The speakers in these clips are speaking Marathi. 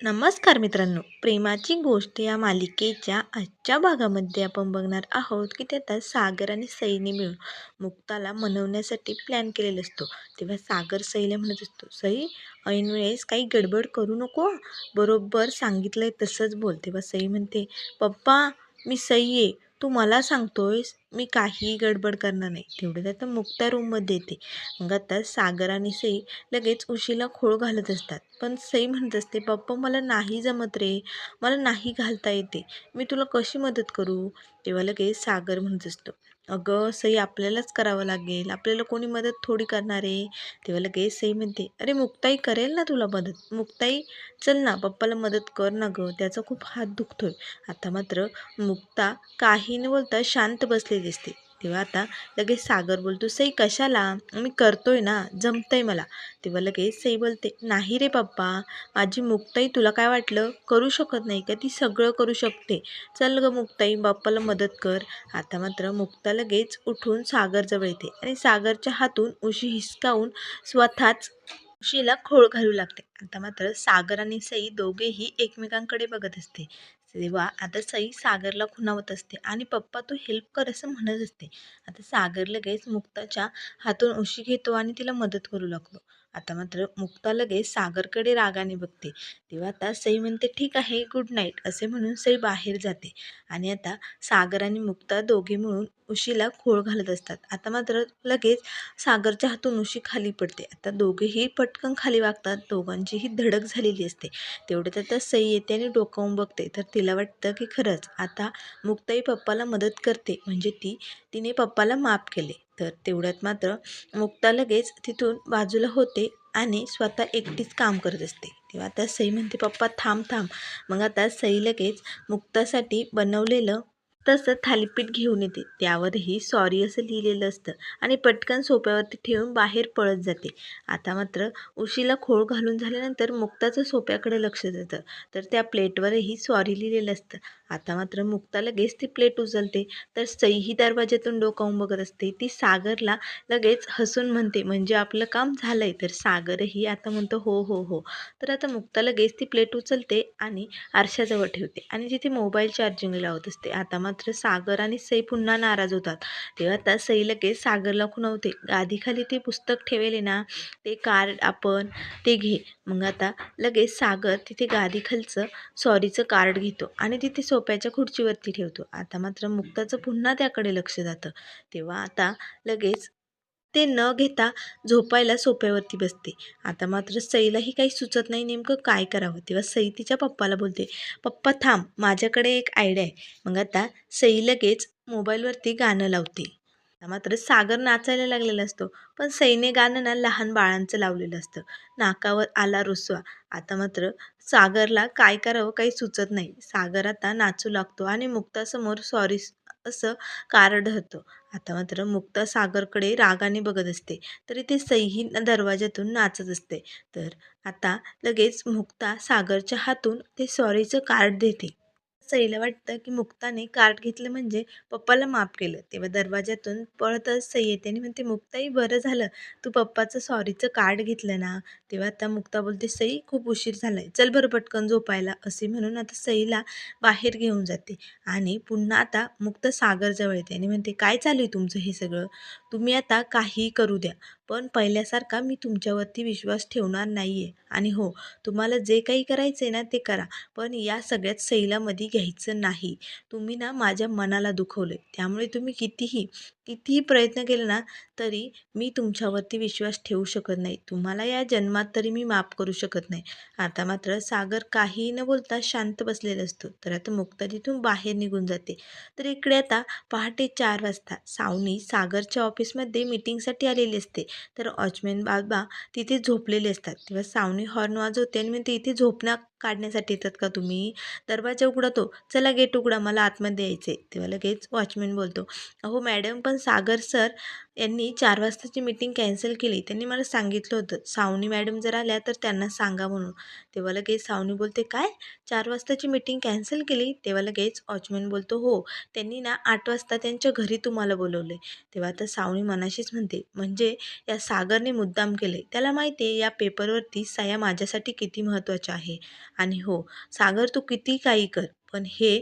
नमस्कार मित्रांनो प्रेमाची गोष्ट या मालिकेच्या आजच्या भागामध्ये आपण बघणार आहोत की त्यात सागर आणि सईने मिळून मुक्ताला मनवण्यासाठी प्लॅन केलेला असतो. तेव्हा सागर सईला म्हणत असतो सई ऐन वेळेस काही गडबड करू नको बरोबर सांगितलं आहे तसंच बोल. तेव्हा सई म्हणते पप्पा मी सई आहे. तू मला सांगतोयस मी काहीही गडबड करणार नाही. तेवढ्यात आता मुक्ता रूममध्ये येते मग आता सागर आणि सई लगेच उशीला खोळ घालत असतात. पण सई म्हणत असते पप्पा मला नाही जमत रे. मला नाही घालता येते. मी तुला कशी मदत करू? तेव्हा लगेच सागर म्हणत असतो अगं सई आपल्यालाच करावं लागेल. आपल्याला कोणी मदत थोडी करणार आहे? तेव्हा लगेच सई म्हणते अरे मुक्ताई करेल ना तुला मदत? मुक्ताई चल ना पप्पाला मदत कर ना गं. त्याचा खूप हात दुखतोय. आता मात्र मुक्ता काही न बोलता शांत बसलेली असते तेव्हा आता लगेच सागर बोलतो सई कशाला? मी करतोय ना जमतंय मला. तेव्हा लगेच सई बोलते नाही रे पप्पा माझी मुक्ताई तुला काय वाटलं? करू शकत नाही का? ती सगळं करू शकते. चल ग मुक्ताई बाप्पाला मदत कर. आता मात्र मुक्ता लगेच उठून सागरजवळ येते आणि सागरच्या हातून उशी हिसकावून स्वतःच उशीला खोळ घालू लागते. आता मात्र सागर आणि सई दोघेही एकमेकांकडे बघत असते. तेव्हा आता सई सागरला खुणावत असते आणि पप्पा तू हेल्प कर असं म्हणत असते. आता सागर लगेच मुक्ताच्या हातून उशी घेतो आणि तिला मदत करू लागतो आता मात्र मुक्ता लगेच सागरकडे रागाने बघते. तेव्हा आता सई म्हणते ठीक आहे गुड नाईट असे म्हणून सई बाहेर जाते. आणि आता सागर आणि मुक्ता दोघे मिळून उशीला खोळ घालत असतात. आता मात्र लगेच सागरच्या हातून उशी खाली पडते. आता दोघेही पटकन खाली वागतात. दोघांचीही धडक झालेली असते. तेवढ्यात आता सई येते आणि डोकावून बघते. तर तिला वाटतं की खरंच आता मुक्ताई पप्पाला मदत करते. म्हणजे ती तिने पप्पाला माफ केले. तर तेवढ्यात मात्र मुक्ता लगेच तिथून बाजूला होते आणि स्वतः एकटीच काम करत असते. तेव्हा आता सई म्हणते पप्पा थांब थांब. मग आता सई लगेच मुक्तासाठी बनवलेलं तसं थालीपीठ घेऊन येते. त्यावरही सॉरी असं लिहिलेलं असतं आणि पटकन सोप्यावरती ठेवून बाहेर पळत जाते. आता मात्र उशीला खोळ घालून झाल्यानंतर मुक्ताचं सोप्याकडे लक्ष जातं तर त्या प्लेटवरही सॉरी लिहिलेलं असतं. आता मात्र मुक्ता लगेच ती प्लेट उचलते. तर सईही दरवाज्यातून डोकावून बघत असते. ती सागरला लगेच हसून म्हणते म्हणजे आपलं काम झालंय. तर सागरही आता म्हणतो हो हो हो. तर आता मुक्ता लगेच ती प्लेट उचलते आणि आरशाजवळ ठेवते आणि जिथे मोबाईल चार्जिंग लावत असते. आता मात्र मात्र सागर आणि सई पुन्हा नाराज होतात. तेव्हा आता सई लगेच सागरला खुणवते गादीखाली ते पुस्तक ठेवले ना ते कार्ड आपण ते घे. मग आता लगेच सागर तिथे गादीखालचं सॉरीचं कार्ड घेतो आणि तिथे सोप्याच्या खुर्चीवरती ठेवतो. आता मात्र मुक्ताचं पुन्हा त्याकडे लक्ष जातं. तेव्हा आता लगेच ते न घेता झोपायला सोप्यावरती बसते. आता मात्र सईलाही काही सुचत नाही नेमकं काय करावं. तेव्हा सई तिच्या पप्पाला बोलते पप्पा थांब माझ्याकडे एक आयडिया आहे. मग आता सई लगेच मोबाईलवरती गाणं लावते. मात्र सागर नाचायला लागलेला असतो पण सईने गाणं ना लहान बाळांचं लावलेलं असतं. नाकावर आला रुसवा. आता मात्र सागरला काय करावं काही सुचत नाही. सागर आता नाचू लागतो आणि मुक्तासमोर सॉरी असं कार्ड होतं आता मात्र मुक्ता सागरकडे रागाने बघत असते. तरी ते सईही दरवाज्यातून नाचत असते. तर आता लगेच मुक्ता सागरच्या हातून ते सॉरीचं कार्ड देते. सईला वाटतं की मुक्ताने कार्ड घेतलं म्हणजे पप्पाला माफ केलं. तेव्हा दरवाज्यातून पळतच सई येते आणि म्हणते मुक्ताई बरं झालं. तू पप्पाचं सॉरीचं कार्ड घेतलं ना? तेव्हा आता मुक्ता बोलते सई खूप उशीर झालाय. चल बरं पटकन झोपायला. असे म्हणून आता सईला बाहेर घेऊन जाते. आणि पुन्हा आता मुक्त सागरजवळ येते. आणि म्हणते काय चालू आहे तुमचं हे सगळं? तुम्ही आता काहीही करू द्या. पण पहिल्यासारखा मी तुमच्यावरती विश्वास ठेवणार नाही आहे आणि हो तुम्हाला जे काही करायचं आहे ना ते करा पण या सगळ्यात सैलामध्ये घ्यायचं नाही. तुम्ही ना माझ्या मनाला दुखवलं त्यामुळे तुम्ही कितीही कितीही प्रयत्न केले ना तरी मी तुमच्यावरती विश्वास ठेवू शकत नाही. तुम्हाला या जन्मात तरी मी माफ करू शकत नाही. आता मात्र सागर काही न बोलता शांत बसलेला असतो. तर आता मुक्ता तिथून बाहेर निघून जाते. तर इकडे आता पहाटे चार वाजता सावनी सागरच्या ऑफिसमध्ये मीटिंगसाठी आलेली असते. तर अजमेन बाबा तिथे झोपलेले असतात. तेव्हा सावनी हॉर्न वाजवते आणि मग ते इथे झोपण्या काढण्यासाठी येतात का तुम्ही? दरवाजा उघडतो. चला गेट उघडा मला आतमध्ये यायचे तेव्हा लगेच वॉचमॅन बोलतो. अहो मॅडम पण सागर सर यांनी चार वाजताची मीटिंग कॅन्सल केली. त्यांनी मला सांगितलं होतं. सावनी मॅडम जर आल्या तर त्यांना सांगा म्हणून. तेव्हा लगेच सावनी बोलते काय? चार वाजताची मीटिंग कॅन्सल केली? तेव्हा लगेच वॉचमॅन बोलतो हो. त्यांनी ना आठ वाजता त्यांच्या घरी तुम्हाला बोलवलं तेव्हा तर सावनी मनाशीच म्हणते म्हणजे या सागरने मुद्दाम केले त्याला माहिती आहे या पेपरवरती सया माझ्यासाठी किती महत्त्वाच्या आहे. आणि हो सागर तू किती काही कर पण हे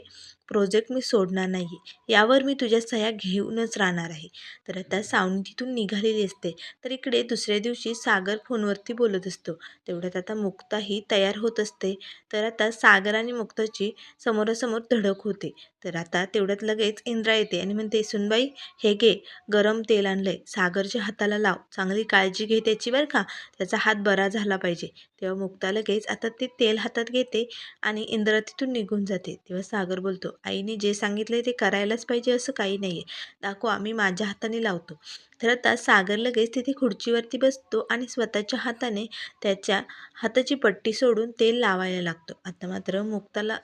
प्रोजेक्ट मी सोडणार नाही यावर मी तुझ्या सह्या घेऊनच राहणार आहे. तर आता सावनी तिथून निघालेली असते. तर इकडे दुसऱ्या दिवशी सागर फोनवरती बोलत असतो. तेवढ्यात आता मुक्ताही तयार होत असते. तर आता सागर आणि मुक्ताची समोरासमोर धडक होते. तर आता तेवढ्यात लगेच इंद्रा येते आणि म्हणते सुनबाई हे घे. गरम तेल आणलंय. सागरच्या हाताला लाव. चांगली काळजी घे त्याची बरं का. त्याचा हात बरा झाला पाहिजे. तेव्हा मुक्ता लगेच आता ते तेल हातात घेते आणि इंद्रा तिथून निघून जाते. तेव्हा सागर बोलतो आईने जे सांगितले ते करायलाच पाहिजे असं काही नाही आहे दाखवा आम्ही माझ्या हाताने लावतो. तर आता सागर लगेच तिथे खुर्चीवरती बसतो आणि स्वतःच्या हाताने त्याच्या हाताची पट्टी सोडून तेल लावायला लागतो. आता मात्र मुक्ताला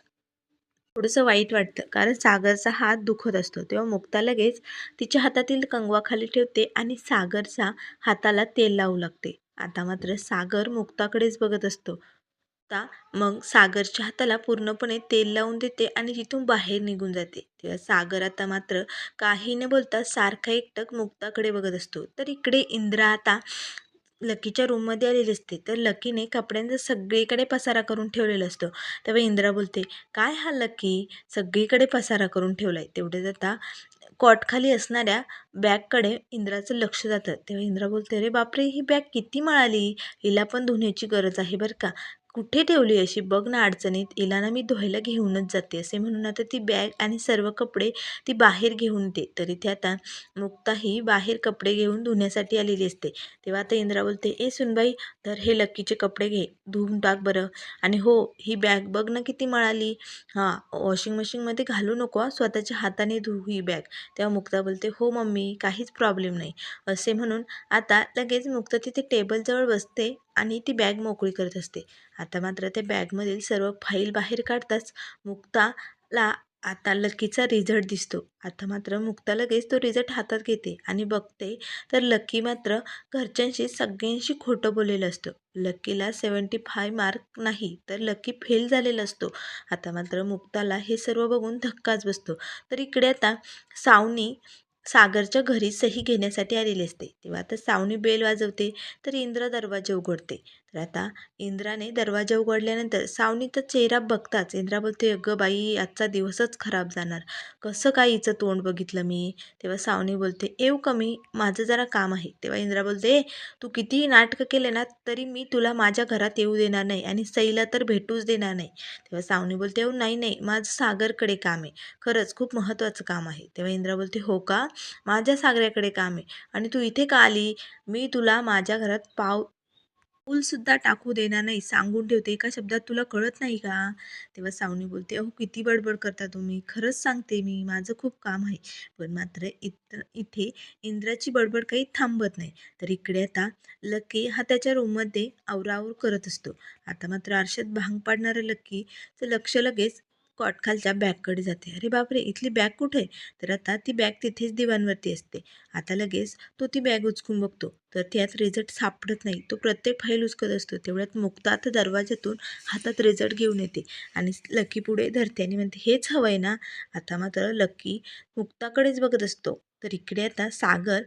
थोडंसं वाईट वाटतं. कारण सागरचा हात दुखत असतो. तेव्हा मुक्ता लगेच तिच्या हातातील कंगवाखाली ठेवते आणि सागरचा हाताला तेल लावू लागते. आता मात्र सागर मुक्ताकडेच बघत असतो. मुक्ता मग सागरच्या हाताला पूर्णपणे तेल लावून देते आणि तिथून बाहेर निघून जाते. तेव्हा सागर आता मात्र काही न बोलता सारखा एकटक मुक्ताकडे बघत असतो. तर इकडे इंद्रा आता लकीच्या रूममध्ये आलेली असते. तर लकीने कपड्यांचा सगळीकडे पसारा करून ठेवलेला असतो. तेव्हा इंद्रा बोलते काय हा लकी? सगळीकडे पसारा करून ठेवला आहे तेवढेच आता कॉटखाली असणाऱ्या बॅगकडे इंद्राचं लक्ष जातं. तेव्हा इंद्रा बोलते अरे बापरे ही बॅग किती मळाली? हिला पण धुण्याची गरज आहे बरं का. कुठे ठेवली अशी? बघ ना अडचणीत. इलाना ना मी धुवायला घेऊनच जाते. असे म्हणून आता ती बॅग आणि सर्व कपडे ती बाहेर घेऊन दे. तरी ते आता मुक्ताही बाहेर कपडे घेऊन धुण्यासाठी आलेली असते. तेव्हा आता इंद्रा बोलते ए सुनबाई तर हे लक्कीचे कपडे घे. धुवून टाक बरं. आणि हो ही बॅग बघ ना किती मळाली. हां वॉशिंग मशीनमध्ये घालू नको स्वतःच्या हाताने धुव ही बॅग. तेव्हा मुक्ता बोलते हो मम्मी काहीच प्रॉब्लेम नाही. असे म्हणून आता लगेच मुक्ता तिथे टेबलजवळ बसते. आणि ती बॅग मोकळी करत असते. आता मात्र त्या बॅगमधील सर्व फाईल बाहेर काढताच मुक्ताला आता लकीचा रिझल्ट दिसतो. आता मात्र मुक्ता लगेच तो रिझल्ट हातात घेते आणि बघते तर लकी मात्र घरच्यांशी सगळ्यांशी खोटं बोललेलं असतं. लकीला सेवन्टी फाय मार्क नाही तर लकी फेल झालेला असतो. आता मात्र मुक्ताला हे सर्व बघून धक्काच बसतो. तर इकडे आता सावनी सागरच्या घरी सही घेण्यासाठी आलेली असते. तेव्हा आता सावनी बेल वाजवते तर इंद्र दरवाजा उघडते. तर आता इंद्राने दरवाजा उघडल्यानंतर सावनीचा चेहरा बघताच. इंद्रा बोलते अगं बाई आजचा दिवसच खराब जाणार. कसं काय हिचं तोंड बघितलं मी? तेव्हा सावनी बोलते येऊ कमी माझं जरा काम आहे. तेव्हा इंद्रा बोलते "ए, तू कितीही नाटकं केले ना तरी मी तुला माझ्या घरात येऊ देणार नाही आणि सईला तर भेटूच देणार नाही. तेव्हा सावनी बोलते येऊ नाही नाही. माझं सागरकडे काम आहे. खरंच खूप महत्त्वाचं काम आहे. तेव्हा इंद्रा बोलते हो का? माझ्या सागऱ्याकडे काम आहे. आणि तू इथे का आली? मी तुला माझ्या घरात पाव फूलसुद्धा टाकू देणार नाही. सांगून ठेवते. एका शब्दात तुला कळत नाही का? तेव्हा सावनी बोलते अहो किती बडबड करता तुम्ही. खरंच सांगते मी माझं खूप काम आहे. पण मात्र इत इथे इंद्राची बडबड काही थांबत नाही. तर इकडे आता लक्की हा त्याच्या रूममध्ये आवरावर करत असतो. आता मात्र आरशात भांग पाडणारं लक्कीचं लक्ष लगेच कॉटखालच्या बॅगकडे जाते. अरे बापरे इथली बॅग कुठे? तर आता ती बॅग तिथेच दिवाणवरती असते. आता लगेच तो ती बॅग उचकून बघतो. तर त्यात रिझल्ट सापडत नाही. तो प्रत्येक फाईल उचकत असतो. तेवढ्यात मुक्ता आता दरवाज्यातून हातात रिझल्ट घेऊन येते. आणि लकी पुढे धरते आणि म्हणते हेच हवं आहे ना आता मात्र लकी मुक्ताकडेच बघत असतो. तर इकडे आता सागर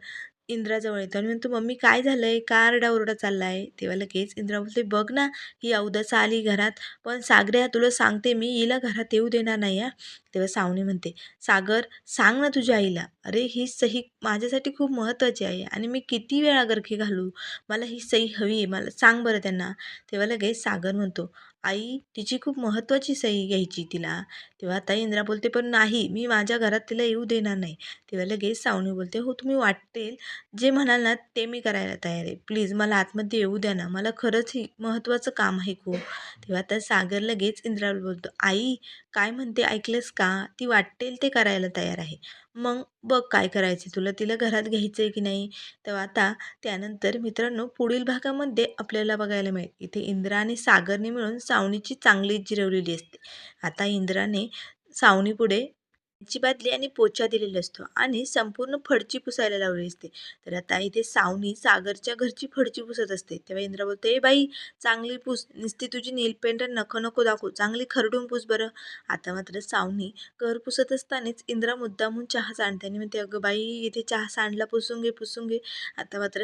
इंद्राजवळ येतो. आणि म्हणतो मम्मी काय झालं आहे का आरडाओरडा आहे तेव्हा लगेच इंद्रा बोलते बघ ना ही अवदसा आली घरात. पण सागऱ्या तुला सांगते मी हिला घरात येऊ देणार नाही हा. तेव्हा सावनी म्हणते सागर सांग ना तुझ्या आईला. अरे ही सही माझ्यासाठी खूप महत्त्वाची आहे आणि मी किती वेळा गरखे घालू? मला ही सही हवी आहे. मला सांग बरं त्यांना. तेव्हा लगेच सागर म्हणतो आई तिची खूप महत्त्वाची सही घ्यायची तिला. तेव्हा आता इंद्रा बोलते पण नाही मी माझ्या घरात तिला येऊ देणार नाही. तेव्हा लगेच सावनी बोलते हो तुम्ही वाटेल. जे म्हणाल ना ते मी करायला तयार आहे. प्लीज मला आतमध्ये येऊ द्या ना. मला खरंच ही महत्त्वाचं काम आहे खूप. तेव्हा आता सागर लगेच इंद्राला बोलतो आई काय म्हणते? ऐकलंस का? ती वाटेल ते करायला तयार आहे. मग बघ काय करायचं तुला तिला घरात घ्यायचं आहे की नाही? तर आता त्यानंतर मित्रांनो पुढील भागामध्ये आपल्याला बघायला मिळेल. इथे इंद्रा आणि सागरने मिळून सावनीची चांगली जिरवलेली असते. आता इंद्राने सावनीपुढे ची बादली आणि पोछा दिलेला असतो आणि संपूर्ण फडची पुसायला लावली असते. तर आता इथे सावनी सागरच्या घरची फडची पुसत असते. तेव्हा इंद्रा बोलतो ए बाई चांगली पुस नुसती तुझी नीलपेंट नको नको दाखवू चांगली खरडून पुस बरं. आता मात्र सावनी घर पुसत असतानाच इंद्रा मुद्दामून चहा सांडते आणि म्हणते अगं बाई इथे चहा सांडला पुसून घे पुसून घे. आता मात्र